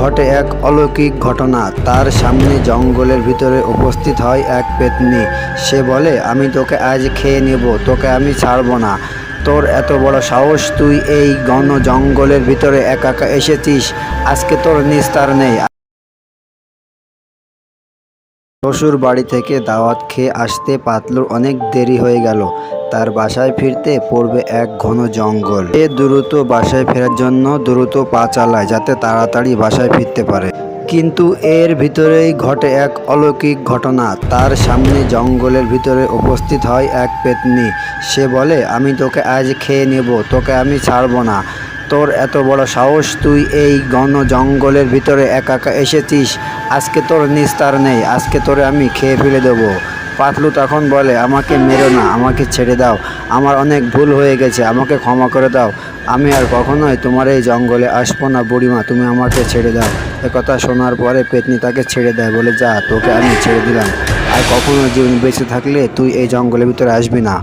ঘটে এক অলৌকিক ঘটনা। তার সামনে জঙ্গলের ভিতরে উপস্থিত হয় এক পেতনি। সে বলে, আমি তোকে আজ খেয়ে নেব, তোকে আমি ছাড়ব না। তোর এত বড় সাহস, তুই এই ঘন জঙ্গলের ভিতরে একা একা এসেছিস। আজকে তোর নিস্তার নেই। শ্বশুর বাড়ি থেকে দাওয়াত খেয়ে আসতে পাতলুর অনেক দেরি হয়ে গেল। তার বাসায় ফিরতে পড়বে এক ঘন জঙ্গল। এ দ্রুত বাসায় ফেরার জন্য দ্রুত পা চালায় যাতে তাড়াতাড়ি বাসায় ফিরতে পারে। কিন্তু এর ভিতরেই ঘটে এক অলৌকিক ঘটনা। তার সামনে জঙ্গলের ভিতরে উপস্থিত হয় এক পেতনি। সে বলে, আমি তোকে আজ খেয়ে নেব, তোকে আমি ছাড়বো না। তোর এত বড় সাহস, তুই এই ঘন জঙ্গলের ভিতরে একা একা এসেছিস। আজকে তোর নিস্তার নেই, আজকে তোরে আমি খেয়ে ফেলে দেবো। পাতলু তখন বলে, আমাকে মেরো না, আমাকে ছেড়ে দাও। আমার অনেক ভুল হয়ে গেছে, আমাকে ক্ষমা করে দাও। আমি আর কখনোই তোমার এই জঙ্গলে আসব না, বুড়িমা, তুমি আমাকে ছেড়ে দাও। কথা শোনার পরে পেতনি তাকে ছেড়ে দেয়, বলে, যা, তোকে আমি ছেড়ে দিলাম। আর কখনো জীবন বেঁচে থাকলে তুই এই জঙ্গলের ভিতরে আসবি না।